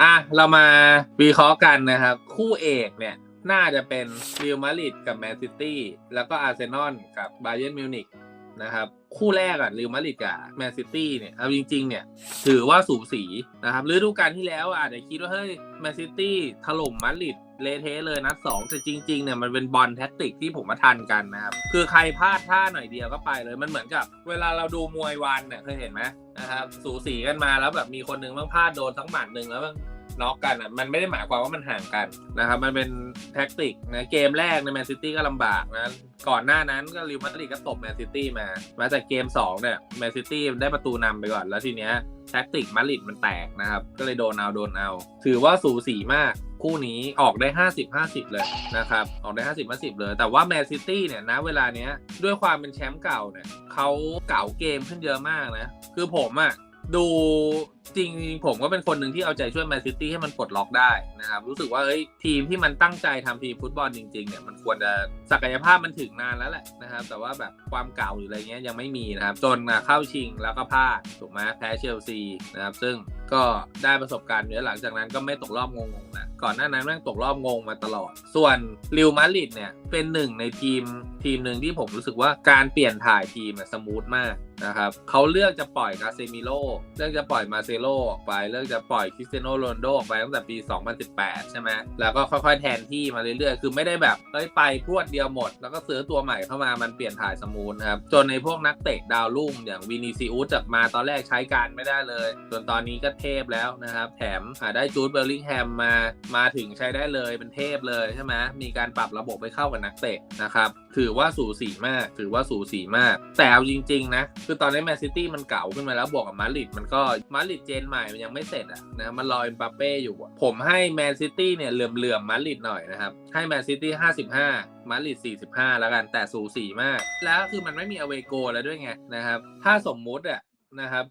อะเรามาวิเคราะห์กันนะครับ คู่เอกเนี่ยน่าจะเป็นเรอัลมาดริดกับแมนซิตี้แล้วก็อาร์เซนอลกับบาเยิร์นมิวนิกนะครับ คู่แรกอะเรอัลมาดริดกับแมนซิตี้เนี่ยเอาจริง ๆ เนี่ย ถือว่าสูสีนะครับฤดูกาลที่แล้วอาจจะคิดว่าเฮ้ยแมนซิตี้ถล่มมาดริดเลเทเลยนัดสองแต่จริงๆเนี่ยมันเป็นบอลแท็กติกที่ผมมาทันกันนะครับ คือใครพลาดท่าหน่อยเดียวก็ไปเลยมันเหมือนกับ เวลาเราดูมวยวันเนี่ยเคยเห็นไหมนะครับ สูสีกันมาแล้วแบบมีคนหนึงบ้างพลาดโดนทั้งหมัดหนึ่งแล้ว น็อกกันอะมันไม่ได้หมายความว่ามันห่างกันนะครับมันเป็นแท็กติกนะเกมแรกในแมนซิตี้ก็ลำบากนะก่อนหน้านั้นก็ริวมาดริดก็ตบแมนซิตี้มา มาจากเกมสองเนี่ยแมนซิตี้ได้ประตูนำไปก่อน แล้วทีเนี้ยแท็กติกมาดริดมันแตกนะครับ ก็เลยโดนเอาโดนเอา ถือว่าสูสีมากคู่นี้ออกได้ 50 50 เลยนะครับ ออกได้ 50 50 เลย แต่ว่าแมนซิตี้เนี่ยนะเวลาเนี้ยด้วยความเป็นแชมป์เก่าเนี่ยเขาเก่าเกมขึ้นเยอะมากนะ คือผมอะดูจริงๆผมก็เป็นคนหนึ่งที่เอาใจช่วยแมนซิตี้ให้มันปลดล็อกได้นะครับ รู้สึกว่าเอ้ยทีมที่มันตั้งใจทำทีมฟุตบอลจริงๆเนี่ยมันควรจะศักยภาพมันถึงนานแล้วแหละนะครับ แต่ว่าแบบความเก่าหรืออะไรเงี้ยยังไม่มีนะครับ จนเข้าชิงแล้วก็พลาดถูกไหมแพ้เชลซีนะครับ ซึ่งก็ได้ประสบการณ์เยอะหลังจากนั้นก็ไม่ตกรอบงงๆนะก่อนหน้านั้นแม่งตกรอบงงมาตลอด ส่วนริวมาริดเนี่ยเป็นหนึ่งในทีมทีมหนึ่งที่ผมรู้สึกว่าการเปลี่ยนถ่ายทีมอะสมูทมากนะครับเขาเลือกจะปล่อยกาเซมิโลเลือกจะปล่อยมาเซโลออกไปเลือกจะปล่อยคริสเตียโนโรนโดออกไปตั้งแต่ปี 2018 ใช่ไหมแล้วก็ค่อยๆแทนที่มาเรื่อยๆ คือไม่ได้แบบเอ้ยไปพรวดเดียวหมด แล้วก็ซื้อตัวใหม่เข้ามามันเปลี่ยนถ่ายสมูทครับ จนในพวกนักเตะดาวรุ่งอย่างวินิซิอุสจากมาตอนแรกใช้การไม่ได้เลย จนตอนนี้ก็เทพแล้วนะครับ แถมหาได้จูดเบลลิงแฮมมา มาถึงใช้ได้เลยเป็นเทพเลยใช่ไหมมีการปรับระบบไปเข้ากับนักเตะนะครับถือว่าสูสีมาก ถือว่าสูสีมาก แต่เอาจริง ๆ นะ คือตอนนี้แมนซิตี้มันเก่าขึ้นมาแล้วบวกกับมาริดมันก็มาริดเจนใหม่มันยังไม่เสร็จอะนะมันรอเอ็มบัปเป้อยู่ผมให้แมนซิตี้เนี่ยเหลื่อมๆมาริดหน่อยนะครับ ให้แมนซิตี้55มาดริด45แล้วกันแต่สูสีมาก แล้วคือมันไม่มีอเวโกแล้วด้วยไงนะครับ ถ้าสมมุติอะนะครับ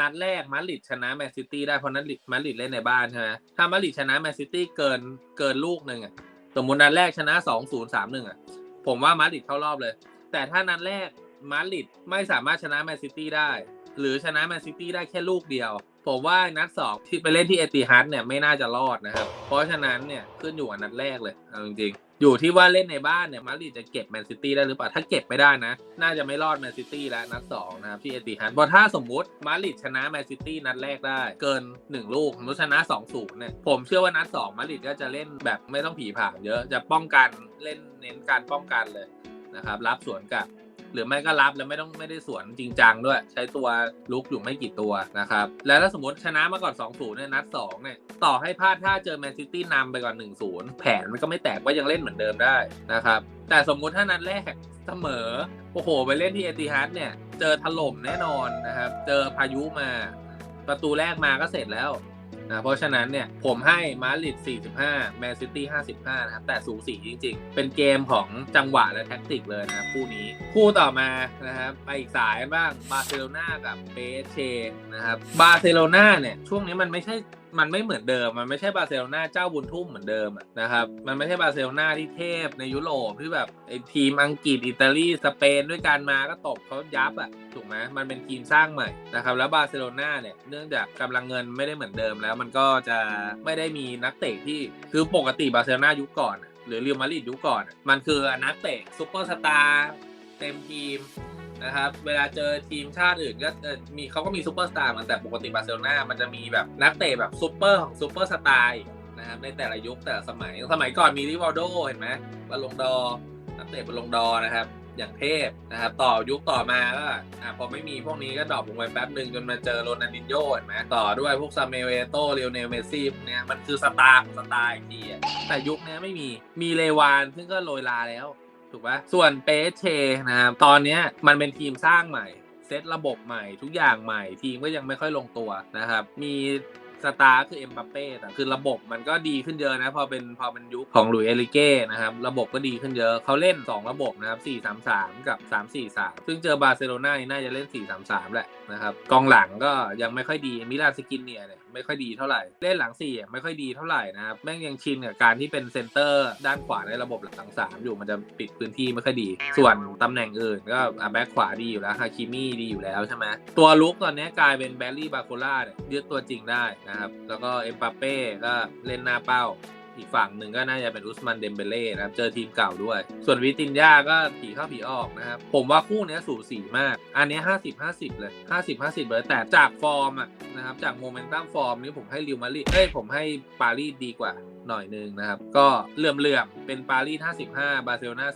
นัดแรกมาริดชนะแมนซิตี้ได้เพราะนัดริดมาริดเล่นในบ้านใช่ไหมถ้ามาริดชนะแมนซิตี้เกินเกินลูกหนึ่งอะสมมตินัดแรกชนะ2-0 3-1อะผมว่ามาริดเข้ารอบเลย แต่ถ้านัดแรกมาริดไม่สามารถชนะแมนซิตี้ได้ หรือชนะแมนซิตี้ได้แค่ลูกเดียว ผมว่านัดสองที่ไปเล่นที่เอติฮัดเนี่ยไม่น่าจะรอดนะครับ เพราะฉะนั้นเนี่ยขึ้นอยู่กับนัดแรกเลยเอาจริงๆ อยู่ที่ว่าเล่นในบ้านเนี่ยมาดริดจะเก็บแมนซิตี้ได้หรือเปล่า ถ้าเก็บไม่ได้นะ น่าจะไม่รอดแมนซิตี้แล้วนัดสองนะครับที่เอติฮัดเพราะถ้าสมมุติมาดริดชนะแมนซิตี้นัดแรกได้ เกิน 1 ลูกสมมติชนะ2อศูนย์เนี่ยผมเชื่อว่านัดสองมาดริดก็จะเล่นแบบไม่ต้องผีผ่ามเยอะจะป้องกันเล่นเน้นการป้องกันเลยนะครับรับสวนกับ หรือไม่ก็รับแล้วไม่ต้องไม่ได้สวนจริงจังด้วย ใช้ตัวลุกอยู่ไม่กี่ตัวนะครับ แล้วถ้าสมมติชนะมาก่อน2-0เนี่ยนัด2เนี่ยต่อให้พลาดถ้าเจอแมนซิตี้นำไปก่อน1-0แผนมันก็ไม่แตกว่ายังเล่นเหมือนเดิมได้นะครับแต่สมมุติถ้านัดแรกเสมอโอ้โห ไปเล่นที่เอติฮัดเนี่ยเจอถล่มแน่นอนนะครับ เจอพายุมา ประตูแรกมาก็เสร็จแล้ว นะเพราะฉะนั้นเนี่ยผมให้มาดริด 45 แมนซิตี้ 55 นะครับ แต่สูสีจริง ๆ เป็นเกมของจังหวะและแท็กติกเลยนะครับคู่นี้ คู่ต่อมานะครับไปอีกสายบ้างบาร์เซโลนากับเปเชนะครับบาร์เซโลนาเนี่ยช่วงนี้มันไม่ใช่ มันไม่เหมือนเดิม มันไม่ใช่บาร์เซโลนาเจ้าบุญทุ่มเหมือนเดิมนะครับ มันไม่ใช่บาร์เซโลนาที่เทพในยุโรปที่แบบไอ้ทีมอังกฤษอิตาลีสเปนด้วยกันมาก็ตบเขายับอะถูกไหมมันเป็นทีมสร้างใหม่นะครับแล้วบาร์เซโลนาเนี่ยเนื่องจากกำลังเงินไม่ได้เหมือนเดิมแล้ว มันก็จะไม่ได้มีนักเตะที่คือปกติบาร์เซโลนายุคก่อน หรือเรอัลมาดริดยุคก่อน มันคือนักเตะซุปเปอร์สตาร์เต็มทีม นะครับ เวลาเจอทีมชาติอื่นก็มีเขาก็มีซูเปอร์สตาร์เหมือนแต่ปกติบาร์เซโลนามันจะมีแบบนักเตะแบบซูเปอร์ของซูเปอร์สตาร์นะครับในแต่ละยุคแต่ละสมัยสมัยก่อนมีริวอลโดเห็นไหมบอลลงดอร์นักเตะบอลลงดอร์นะครับอย่างเทพนะครับต่อยุคต่อมาก็อะพอไม่มีพวกนี้ก็ดรอปลงไปแป๊บหนึ่งจนมาเจอโรนัลดินโญ่เห็นไหมต่อด้วยพวกซาเมเอโตเรียวเนลเมซี่เนี้ยมันคือสตาร์สตาร์อีกทีแต่ยุคนี้ไม่มีมีเลวานซึ่งก็โรยลาแล้ว ถูกปะส่วนเปเชนะครับตอนนี้มันเป็นทีมสร้างใหม่ เซตระบบใหม่ทุกอย่างใหม่ ทีมก็ยังไม่ค่อยลงตัวนะครับ มี สตาร์คือเอ็มบัปเป้แต่คือระบบมันก็ดีขึ้นเยอะนะ พอเป็นพอเป็นยุคของหลุยเอลิเก้นะครับ ระบบก็ดีขึ้นเยอะเขาเล่น 2 ระบบนะครับ 4-3-3 กับ 3-4-3 ซึ่งเจอบาร์เซโลนานี่น่าจะเล่น 4-3-3 แหละนะครับกองหลังก็ยังไม่ค่อยดีมิลานสกินเนียเนี่ยไม่ค่อยดีเท่าไหร่ เล่นหลังสี่ไม่ค่อยดีเท่าไหร่นะครับแม่งยังชินกับการที่เป็นเซนเตอร์ด้านขวาในระบบหลังสามอยู่มันจะปิดพื้นที่ไม่ค่อยดี ส่วนตำแหน่งอื่นก็อะแบ็คขวาดีอยู่แล้วฮาคิมี่ดีอยู่แล้วใช่ไหมตัวลุกตอนนี้กลายเป็นแบลลี่บาโคล่าเนี่ยยึดตัวจริงได้นะครับ แล้วก็เอ็มปาเป้ก็เล่นหน้าเป้า อีกฝั่งหนึ่งก็น่าจะเป็นอุสมันเดมเบเล่นะครับ เจอทีมเก่าด้วย ส่วนวิตินยาก็ผีเข้าผีออกนะครับ ผมว่าคู่นี้สูสีมาก อันนี้ห้าสิบห้าสิบเลยห้าสิบห้าสิบเลย แต่จากฟอร์มอะนะครับ จากโมเมนตัมฟอร์มนี้ผมให้ริวมารีเอ้ยผมให้ปารีสดีกว่า หน่อยนึงนะครับ ก็เลื่อมเลื่อมๆเป็นปารีส55 บาร์เซโลนา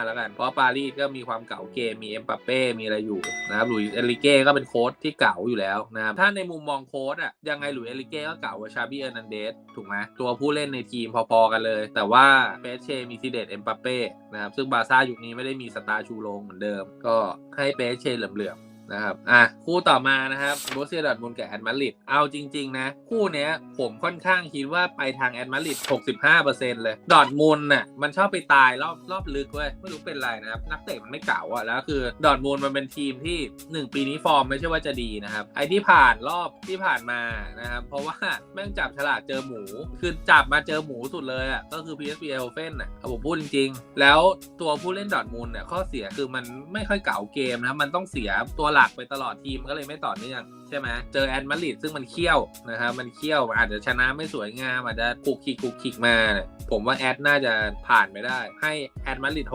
45 แล้วกัน เพราะปารีสก็มีความเก่าเกม มีเอ็มปัปเป้ มีอะไรอยู่นะครับหลุยส์เอลิเก้ก็เป็นโค้ชที่เก่าอยู่แล้วนะครับ ถ้าในมุมมองโค้ชอะยังไงหลุยส์เอลิเก้ก็เก่ากว่าชาบี้เออร์นันเดสถูกไหมตัวผู้เล่นในทีมพอๆกันเลย แต่ว่าเปเชมีทีเด็ดเอ็มปัปเป้นะครับซึ่งบาร์ซ่ายุคนี้ไม่ได้มีสตาร์ชูโรงเหมือนเดิม ก็ให้เปเชเหลื่อมๆ นะครับ อะ คู่ต่อมานะครับโบเซียดอร์ทมุนกับแอดมาริดเอาจริง ๆ นะ คู่เนี้ยผมค่อนข้างคิดว่าไปทางแอดมาริด65%เลยดอร์ทมุนด์น่ะมันชอบไปตายรอบรอบลึกเว้ยไม่รู้เป็นไรนะครับ นักเตะมันไม่เก่าอะแล้วคือดอทมุนมันเป็นทีมที่ 1 ปีนี้ฟอร์มไม่ใช่ว่าจะดีนะครับ ไอที่ผ่านรอบที่ผ่านมานะครับ เพราะว่าแม่งจับฉลากเจอหมู คือจับมาเจอหมูสุดเลยอะก็คือ PSV e i n d h o v e n น่ะผมพูดจริง ๆ แล้วตัวผู้เล่นดอทมุนเนี่ยข้อเสียคือมันไม่ค่อยเก่าเกมนะครับมันต้องเสียตัวหลักไปตลอดทีมก็เลยไม่ต่อเนื่องใช่ไหมเจอแอดมาริดซึ่งมันเขี้ยวนะครับมันเขี้ยวอาจจะชนะไม่สวยงามอาจจะคุกคิกคุกคิกมา ผมว่าแอดน่าจะผ่านไปได้ ให้แอดมาริด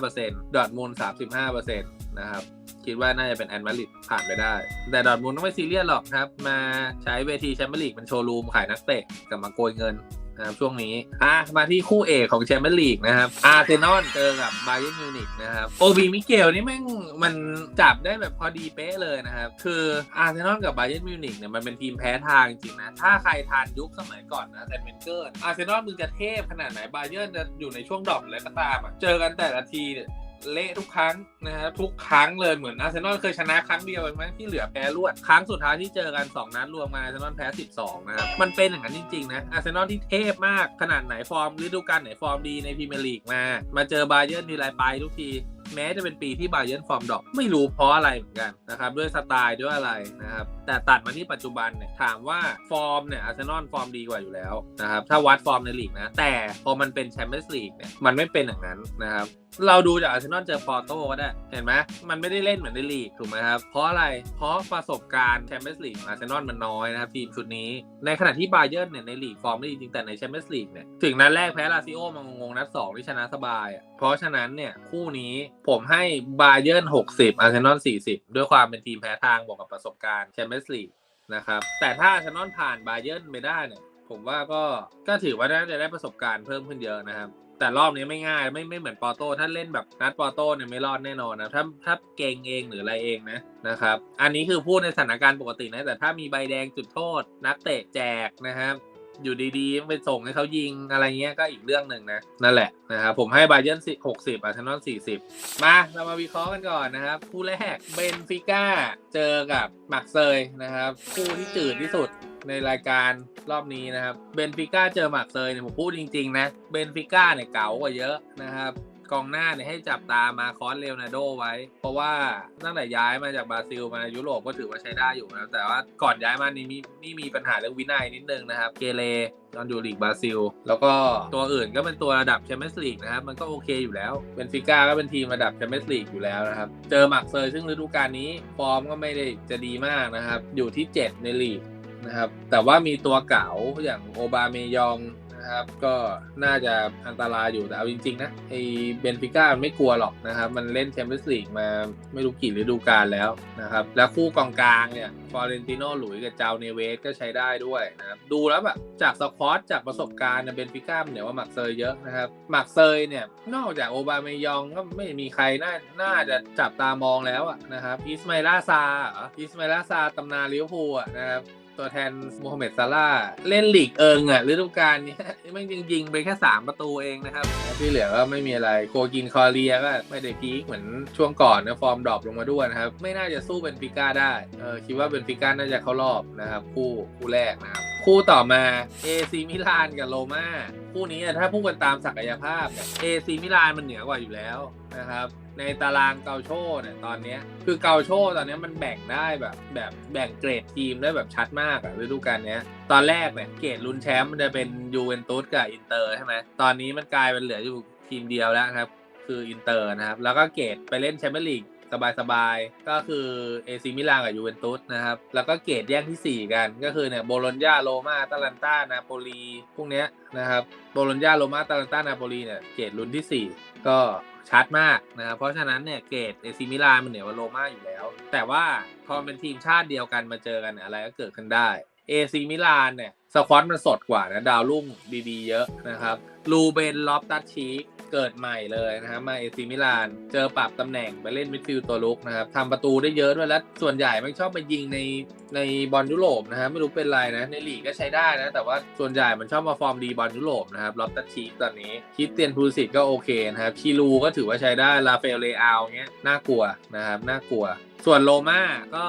65%ดอร์ทมุนด์35%นะครับคิดว่าน่าจะเป็นแอนมาริดผ่านไปได้ แต่ดอทมุนด์ต้องไม่ซีเรียสหรอกครับ มาใช้เวทีแชมเปี้ยนลีกเป็นโชว์รูมขายนักเตะกับมาโกยเงิน นะครับช่วงนี้อะมาที่คู่เอกของแชมเปี้ยนลีกนะครับอาร์เซนอลเจอกับบาเยิร์นมิวนิกนะครับโอบีมิเกลนี่แม่งมันจับได้แบบพอดีเป๊ะเลยนะครับ คืออาร์เซนอลกับบาเยิร์นมิวนิกเนี่ยมันเป็นทีมแพ้ทางจริงนะถ้าใครทานยุคสมัยก่อนนะแต่เมนเกอร์อาร์เซนอลมึงจะเทพขนาดไหนบาเยิร์นจะอยู่ในช่วงดรอปอะไรก็ตามอะเจอกันแต่ละทีเนี่ย เละทุกครั้งนะครับทุกครั้งเลยเหมือนอาร์เซนอลเคยชนะครั้งเดียวเองมั้งที่เหลือแพ้รวดครั้งสุดท้ายที่เจอกัน 2 นัดรวมมาอาร์เซนอลแพ้ 12 นะครับ มันเป็นอย่างนั้นจริง ๆ นะอาร์เซนอลที่เทพมากขนาดไหนฟอร์มฤดูกาลไหนฟอร์มดีในพรีเมียร์ลีกมา มาเจอบาเยิร์นทีไรไปทุกทีแม้จะเป็นปีที่บาเยิร์นฟอร์มดรอปไม่รู้เพราะอะไรเหมือนกันนะครับด้วยสไตล์ด้วยอะไรนะครับแต่ตัดมาที่ปัจจุบันเนี่ยถามว่าฟอร์มเนี่ยอาร์เซนอลฟอร์มดีกว่าอยู่แล้วนะครับถ้าวัดฟอร์มในลีกนะแต่พอมันเป็นแชมเปี้ยนส์ลีกเนี่ยมันไม่เป็นอย่างนั้นนะครับเราดูจากอาร์เซนอลเจอปอร์โต้ก็ได้ เห็นไหมมันไม่ได้เล่นเหมือนในลีกถูกไหมครับ เพราะอะไร เพราะประสบการณ์แชมเปี้ยนส์ลีกอาร์เซนอลมันน้อยนะครับทีมชุดนี้ ในขณะที่บาเยิร์นเนี่ยในลีกฟอร์มไม่ดีจริงแต่ในแชมเปี้ยนส์ลีกเนี่ยถึงนัดแรกแพ้ลาซิโอมางงนัดสองที่ชนะสบาย เพราะฉะนั้นเนี่ยคู่นี้ผมให้บาเยิร์น60อาร์เซนอล40 ด้วยความเป็นทีมแพ้ทางบวกกับประสบการณ์แชมเปี้ยนส์ลีกนะครับแต่ถ้าอาร์เซนอลผ่านบาเยิร์นไปได้เนี่ยผมว่าก็ก็ถือว่าน่าจะได้ประสบการณ์เพิ่มขึ้นเยอะนะครับ แต่รอบนี้ไม่ง่าย ไม่ไม่เหมือนปอโต้ถ้าเล่นแบบนัดปอโต้เนี่ยไม่รอดแน่นอนนะถ้าถ้าเก่งเองหรืออะไรเองนะนะครับ อันนี้คือพูดในสถานการณ์ปกตินะ แต่ถ้ามีใบแดงจุดโทษ นักเตะแจกนะครับอยู่ดีๆไปส่งให้เขายิงอะไรเงี้ยก็อีกเรื่องหนึ่งนะ นั่นแหละนะครับผมให้บาเยิร์นหกสิบอาร์เซนอลสี่สิบมาเรามาวิเคราะห์กันก่อนนะครับคู่แรกเบนฟิก้าเจอกับมักเซยนะครับคู่ที่จืดที่สุด ในรายการรอบนี้นะครับ เบนฟิก้าเจอหมักเซยเนี่ยผมพูดจริง ๆ นะ เบนฟิก้าเนี่ยเก๋ากว่าเยอะนะครับกองหน้าเนี่ยให้จับตามาคอสเลโอนาร์โดไว้ เพราะว่าตั้งแต่ย้ายมาจากบราซิลมายุโรปก็ถือว่าใช้ได้อยู่นะแต่ว่าก่อนย้ายมานี่มีนี่มีปัญหาเรื่องวินัยนิดนึงนะครับ เกเรตอนอยู่ลีกบราซิล แล้วก็ตัวอื่นก็เป็นตัวระดับแชมเปี้ยนส์ลีกนะครับ มันก็โอเคอยู่แล้วเบนฟิก้าก็เป็นทีมระดับแชมเปี้ยนส์ลีกอยู่แล้วนะครับ เจอหมักเซยซึ่งฤดูกาลนี้ฟอร์มก็ไม่ได้จะดีมากนะครับ อยู่ที่ 7 ในลีก นะครับ แต่ว่ามีตัวเก๋าอย่างโอบาเมยองนะครับ ก็น่าจะอันตรายอยู่แต่เอาจริงๆนะไอเบนฟิก้ามันไม่กลัวหรอกนะครับ มันเล่นแชมเปี้ยนส์ลีกมาไม่รู้กี่ฤดูกาลแล้วนะครับ แล้วคู่กองกลางเนี่ยฟอเรนติโนหลุยส์กับเจ้าเนเวสก็ใช้ได้ด้วยนะครับ ดูแล้วแบบจากสควอตจากประสบการณ์เนี่ยเบนฟิก้าเหนือกว่าหมักเซยเยอะนะครับหมักเซยเนี่ยนอกจากโอบาเมยองก็ไม่มีใครน่าน่าจะจับตามองแล้วอะนะครับอิสมาลาซาอิสมาลาซาตำนานลิเวอร์พูลอะนะครับ ตัวแทนโมฮัมเหม็ดซาร่าเล่นหลีกเอิงอะฤดูกาลนี้ไม่ยิงยิงไปแค่ 3 ประตูเองนะครับที่เหลือก็ไม่มีอะไรโคกินคอเรียก็ไม่ได้พีคเหมือนช่วงก่อนนะฟอร์มดรอปลงมาด้วยนะครับ ไม่น่าจะสู้เบนฟิก้าได้เออคิดว่าเบนฟิก้าน่าจะเข้ารอบนะครับคู่คู่แรกนะครับคู่ต่อมาเอซีมิลานกับโรม่าคู่นี้ถ้าพูดกันตามศักยภาพเอซีมิลานมันเหนือกว่าอยู่แล้วนะครับ ในตารางเกาโชเนี่ยตอนเนี้ยคือเกาโชตอนเนี้ยมันแบ่งได้แบบแบบแบ่งเกรดทีมได้แบบชัดมากอะฤดูกาลเนี้ย ตอนแรกเนี่ยเกรดลุ้นแชมป์มันจะเป็นยูเวนตุสกับอินเตอร์ใช่ไหมตอนนี้มันกลายเป็นเหลืออยู่ทีมเดียวแล้วครับ คืออินเตอร์นะครับ แล้วก็เกรดไปเล่นแชมเปี้ยนลีก สบายๆ ก็คือเอซิมิลานกับยูเวนตุสนะครับ แล้วก็เกรดแย่งที่ 4 กัน ก็คือเนี่ยโบโลญญาโรมาตาลันตานาโปลีพวกเนี้ยนะครับโบโลญญาโรมาตาลันตานาโปลีเนี่ยเกรดลุ้นที่ 4 ก็ชัดมากนะครับ เพราะฉะนั้นเนี่ยเกรดเอซิมิลานมันเหนือกว่าโรมาอยู่แล้ว แต่ว่าพอเป็นทีมชาติเดียวกันมาเจอกันอะไรก็เกิดขึ้นได้เอซีมิลานเนี่ยสควอตมันสดกว่านะ ดาวรุ่งดีๆ เยอะนะครับ ลูเบน ลอฟตัชชีก เกิดใหม่เลยนะครับมาเอซีมิลาน เจอปรับตำแหน่งไปเล่นมิดฟิลด์ตัวลุกนะครับทำประตูได้เยอะด้วยแล้วส่วนใหญ่มันชอบไปยิงในในบอลยุโรปนะครับไม่รู้เป็นไรนะในลีกก็ใช้ได้นะ แต่ว่าส่วนใหญ่มันชอบมาฟอร์มดีบอลยุโรปนะครับล็อฟตัชชีตอนนี้คริสเตียนพูสิตก็โอเคนะครับคีรูก็ถือว่าใช้ได้ลาเฟลเลอาเงี้ยน่ากลัวนะครับน่ากลัว ส่วนโรม่าก็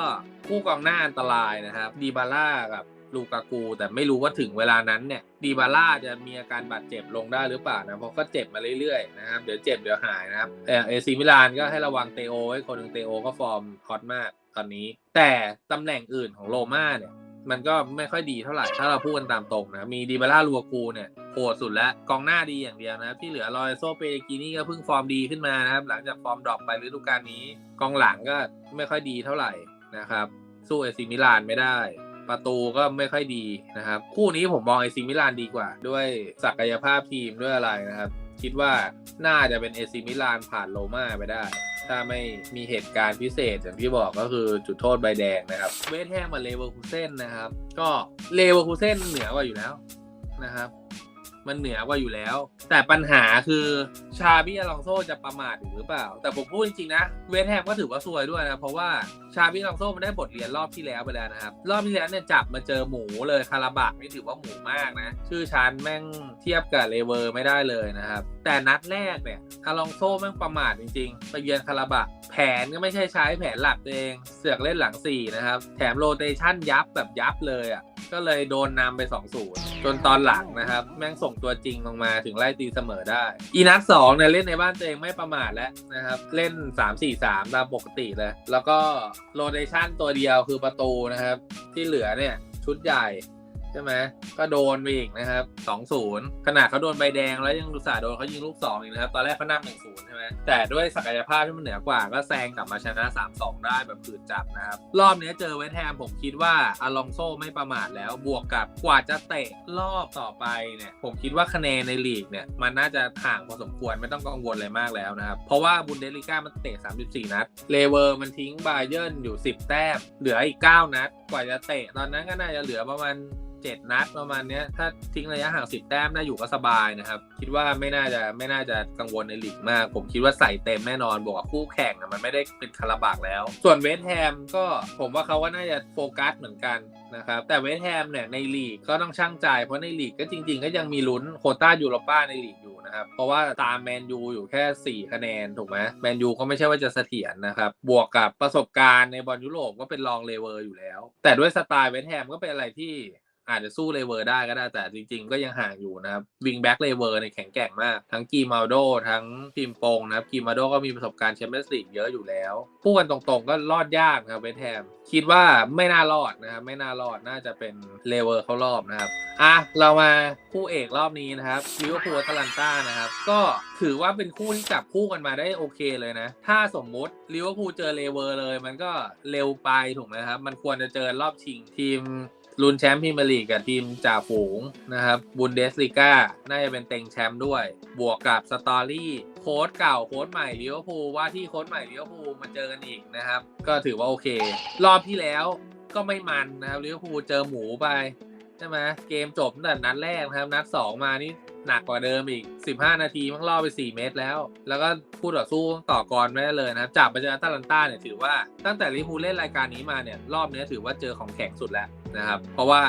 คู่กองหน้าอันตรายนะครับดีบาร่ากับ ลูกากู แต่ไม่รู้ว่าถึงเวลานั้นเนี่ยดีบาร่าจะมีอาการบาดเจ็บลงได้หรือเปล่านะเพราะก็เจ็บมาเรื่อยๆนะครับเดี๋ยวเจ็บเดี๋ยวหายนะครับแต่เอซีมิลานก็ให้ระวังเตโอไว้คนหนึ่งเตโอก็ฟอร์มฮอตมากตอนนี้ แต่ตำแหน่งอื่นของโรม่าเนี่ยมันก็ไม่ค่อยดีเท่าไหร่ ถ้าเราพูดกันตามตรงนะ มีดีบาร่าลูกากูเนี่ยโหดสุดแล้ว กองหน้าดีอย่างเดียวนะครับที่เหลือรอยโซเปกินี่ก็เพิ่งฟอร์มดีขึ้นมานะครับ หลังจากฟอร์มดรอปไปฤดูกาลนี้ กองหลังก็ไม่ค่อยดีเท่าไหร่นะครับ สู้เอซิมิลานไม่ได้ ประตูก็ไม่ค่อยดีนะครับ คู่นี้ผมมองเอซิมิลานดีกว่า ด้วยศักยภาพทีมด้วยอะไรนะครับ คิดว่าน่าจะเป็นเอซิมิลานผ่านโรม่าไปได้ ถ้าไม่มีเหตุการณ์พิเศษอย่างที่บอกก็คือจุดโทษใบแดงนะครับเวสแฮมกับเลเวอร์คูเซนนะครับ ก็เลเวอร์คูเซนเหนือกว่าอยู่แล้วนะครับ มันเหนือกว่าอยู่แล้ว แต่ปัญหาคือชาบิอลองโซจะประมาทหรือเปล่า แต่ผมพูดจริงๆนะเวสแฮมก็ถือว่าซวยด้วยนะ เพราะว่าชาบิอลองโซมันได้บทเรียนรอบที่แล้วไปแล้วนะครับ รอบที่แล้วเนี่ยจับมาเจอหมูเลยคาราบากนี่ถือว่าหมูมากนะ ชื่อชั้นแม่งเทียบกับเลเวอร์ไม่ได้เลยนะครับ แต่นัดแรกเนี่ยอลองโซแม่งประมาทจริงๆไปเยือนคาราบากแผนก็ไม่ใช่ใช้แผนหลักเองเสือกเล่นหลังสี่นะครับแถมโรเตชันยับแบบยับเลยอะก็เลยโดนนำไป2-0จนตอนหลังนะครับ แม่งส่งตัวจริงลงมาถึงไล่ตีเสมอได้ อีนัด2เนี่ยเล่นในบ้านตัวเองไม่ประมาทแล้วนะครับ เล่น 3-4-3 ตามปกติเลย แล้วก็โรเดชันตัวเดียวคือประตูนะครับ ที่เหลือเนี่ยชุดใหญ่ ใช่ไหมก็โดนไปอีกนะครับ2-0ขนาดเขาโดนใบแดงแล้วยังรุตส่าโดนเขายิงลูก2อีกนะครับ ตอนแรกเขานำ1-0ใช่ไหมแต่ด้วยศักยภาพที่มันเหนือกว่า ก็แซงกลับมาชนะ3-2ได้แบบผืดจับนะครับ รอบนี้เจอเวสแฮมผมคิดว่าอลองโซไม่ประมาทแล้วบวกกับกว่าจะเตะรอบต่อไปเนี่ยผมคิดว่าคะแนนในลีกเนี่ยมันน่าจะห่างพอสมควรไม่ต้องกังวลอะไรมากแล้วนะครับ เพราะว่าบุนเดสลิก้ามันเตะ 34 นัดเลเวอร์มันทิ้งบาเยิร์นอยู่ 10 แต้มเหลืออีก 9 นัด กว่าจะเตะตอนนั้นก็น่าจะเหลือประมาณ เจ็ดนัดประมาณเนี้ยถ้าทิ้งระยะห่างสิบแต้มน่าอยู่ก็สบายนะครับ คิดว่าไม่น่าจะไม่น่าจะกังวลในลีกมาก ผมคิดว่าใส่เต็มแน่นอนบวกกับคู่แข่งนะมันไม่ได้เป็นคาราบากแล้ว ส่วนเวสต์แฮมก็ผมว่าเขาก็น่าจะโฟกัสเหมือนกันนะครับแต่เวสต์แฮมเนี่ยในลีกก็ต้องช่างใจ เพราะในลีกก็จริง ๆ ก็ยังมีลุ้นโคต้ายูโรป้าในลีกอยู่นะครับเพราะว่าตามแมนยูอยู่แค่ 4 คะแนนถูกไหมแมนยูก็ไม่ใช่ว่าจะเสถียรนะครับบวกกับประสบการณ์ในบอลยุโรปก็เป็นรองเลเวอร์อยู่แล้ว แต่ด้วยสไตล์เวสต์แฮมก็เป็นอะไรที่ อาจจะสู้เลเวอร์ได้ก็ได้แต่จริง ๆ ก็ยังห่างอยู่นะครับวิงแบ็กเลเวอร์ในยแข็งแกร่งมาก ทั้งกีมาโดทั้งพิมโปงนะครับกีมาโดก็มีประสบการณ์แชมเปี้ยนส์ลีกเยอะอยู่แล้วพูดกันตรงๆก็รอดยากนะครับเวสแฮมคิดว่าไม่น่ารอดนะครับไม่น่ารอดน่าจะเป็นเลเวอร์เข้ารอบนะครับอะเรามาคู่เอกรอบนี้นะครับลิเวอร์พูลแอตแลนต้านะครับก็ถือว่าเป็นคู่ที่จับคู่กันมาได้โอเคเลยนะ ถ้าสมมุติลิเวอร์พูลเจอเลเวอร์เลย มันก็เร็วไปถูกไหมครับ มันควรจะเจอรอบชิงทีม ลุ้นแชมป์พรีเมียร์ลีกกับทีมจ่าฝูงนะครับบุนเดสลีกาน่าจะเป็นเต็งแชมป์ด้วย บวกกับสตอรี่โค้ดเก่าโค้ดใหม่ลิเวอร์พูลว่าที่โค้ดใหม่ลิเวอร์พูลมาเจอกันอีกนะครับ ก็ถือว่าโอเค รอบที่แล้วก็ไม่มันนะครับลิเวอร์พูลเจอหมูไปใช่ไหมเกมจบตั้งแต่นัดแรกนะครับ นัด 2 มานี่หนักกว่าเดิมอีก 15 นาทีมันล่อไป 4 เมตรแล้ว แล้วก็พูดต่อสู้ต่อกรไม่ได้เลยนะครับจับไปเจออัตแลนต้าเนี่ยถือว่าตั้งแต่ลิเวอร์พูลเล่นรายการนี้มาเนี่ยรอบนี้ถือว่าเจอของแข็งสุดแล้ว นะครับ เพราะว่า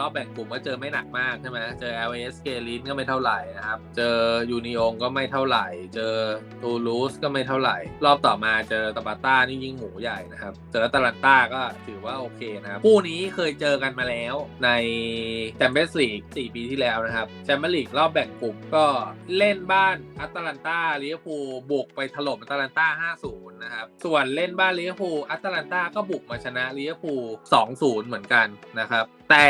รอบแบ่งกลุ่มก็เจอไม่หนักมากใช่ไหมเจอ LAS เกลินก็ไม่เท่าไหร่นะครับ เจอยูนิองก็ไม่เท่าไหร่ เจอตูลูสก็ไม่เท่าไหร่ รอบต่อมาเจอตาบาต้านี่ยิงหมูใหญ่นะครับ เจอตาลันต้าก็ถือว่าโอเคนะครับ คู่นี้เคยเจอกันมาแล้วในแชมเปี้ยนส์ลีก4ปีที่แล้วนะครับแชมเปี้ยนส์ลีกรอบแบ่งกลุ่มก็เล่นบ้านอัตแลนตาลิเวอร์พูลบุกไปถล่มอัตแลนตา5-0นะครับส่วนเล่นบ้านลิเวอร์พูลอัตแลนตาก็บุกมาชนะลิเวอร์พูล2-0 เหมือนกันนะครับ แต่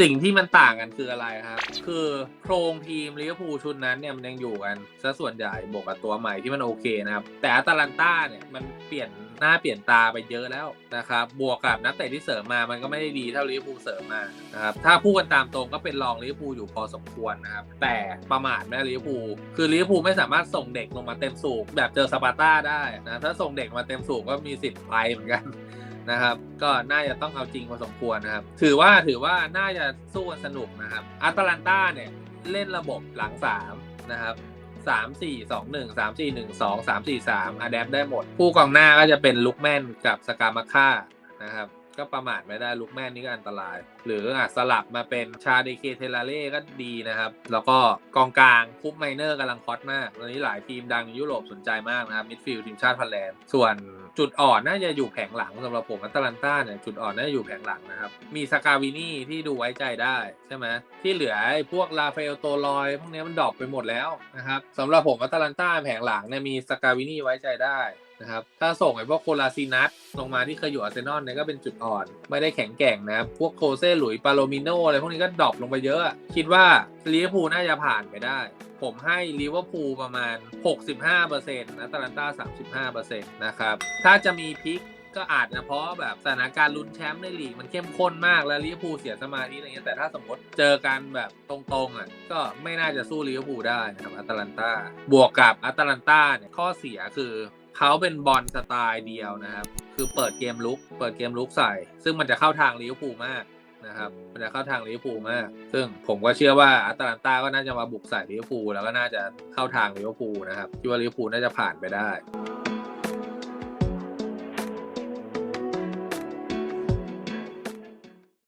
สิ่งที่มันต่างกันคืออะไรครับ คือโครงทีมลิเวอร์พูลชุดนั้นเนี่ยมันยังอยู่กันซะส่วนใหญ่บวกกับตัวใหม่ที่มันโอเคนะครับ แต่อัตแลนตาเนี่ยมันเปลี่ยนหน้าเปลี่ยนตาไปเยอะแล้วนะครับ บวกกับนักเตะที่เสริมมา มันก็ไม่ได้ดีเท่าลิเวอร์พูลเสริมมานะครับ ถ้าพูดกันตามตรงก็เป็นรองลิเวอร์พูลอยู่พอสมควรนะครับ แต่ประมาทไม่ได้ลิเวอร์พูล คือลิเวอร์พูลไม่สามารถส่งเด็กลงมาเต็มสูบแบบเจอสปาร์ต้าได้นะ ถ้าส่งเด็กมาเต็มสูบก็มีสิทธิ์ไปเหมือนกัน นะครับ ก็น่าจะต้องเอาจริงพอสมควรนะครับ ถือว่าถือว่าน่าจะสู้กันสนุกนะครับอัตแลนตาเนี่ยเล่นระบบหลังสามนะครับสามสี่สองหนึ่งสามสี่หนึ่งสองสามสี่สามอะแดปได้หมดผู้กองหน้าก็จะเป็นลุกแมนกับสกามาค่านะครับก็ประมาทไม่ได้ลุกแม่นนี่ก็อันตราย หรืออาจสลับมาเป็นชาเดเคเทลาเล่ก็ดีนะครับ แล้วก็กองกลางคุปไมเนอร์กำลังฮอตมาก ตอนนี้หลายทีมดังในยุโรปสนใจมากนะครับมิดฟิลด์ทีมชาติฮอลแลนด์ส่วน จุดอ่อนน่าจะอยู่แผงหลังสำหรับผมอัตแลนต้าเนี่ยจุดอ่อนน่าจะอยู่แผงหลังนะครับ มีสกาวินี่ที่ดูไว้ใจได้ใช่ไหมที่เหลือไอ้พวกลาเฟลโตลอย พวกนี้มันดรอปไปหมดแล้วนะครับสำหรับผมอัตแลนต้าแผงหลังเนี่ยมีสกาวินี่ไว้ใจได้ นะครับ ถ้าส่งไอ้พวกโคลาซีนัสลงมาที่เคยอยู่อาร์เซนอลเนี่ยก็เป็นจุดอ่อน ไม่ได้แข็งแกร่งนะครับ พวกโคเซ่หลุยปาโลมิโนอะไรพวกนี้ก็ดรอปลงไปเยอะ คิดว่าลิเวอร์พูลน่าจะผ่านไปได้ ผมให้ลิเวอร์พูลประมาณ 65%อัตแลนต้า 35%นะครับ ถ้าจะมีพิกก็อาจจะเพราะแบบสถานการณ์ลุ้นแชมป์ในลีกมันเข้มข้นมากแล้วลิเวอร์พูลเสียสมาธิอะไรเงี้ยแต่ถ้าสมมติเจอกันแบบตรงๆอะก็ไม่น่าจะสู้ลิเวอร์พูลได้นะครับอัตแลนตาบวกกับอัตแลนตาเนี่ยข้อเสียคือ เขาเป็นบอลสไตล์เดียวนะครับ คือเปิดเกมลุก เปิดเกมลุกใส่ ซึ่งมันจะเข้าทางลิเวอร์พูลมากนะครับ มันจะเข้าทางลิเวอร์พูลมาก ซึ่งผมก็เชื่อว่าอัตแลนตาก็น่าจะมาบุกใส่ลิเวอร์พูลแล้วก็น่าจะเข้าทางลิเวอร์พูลนะครับคิดว่าลิเวอร์พูลน่าจะผ่านไปได้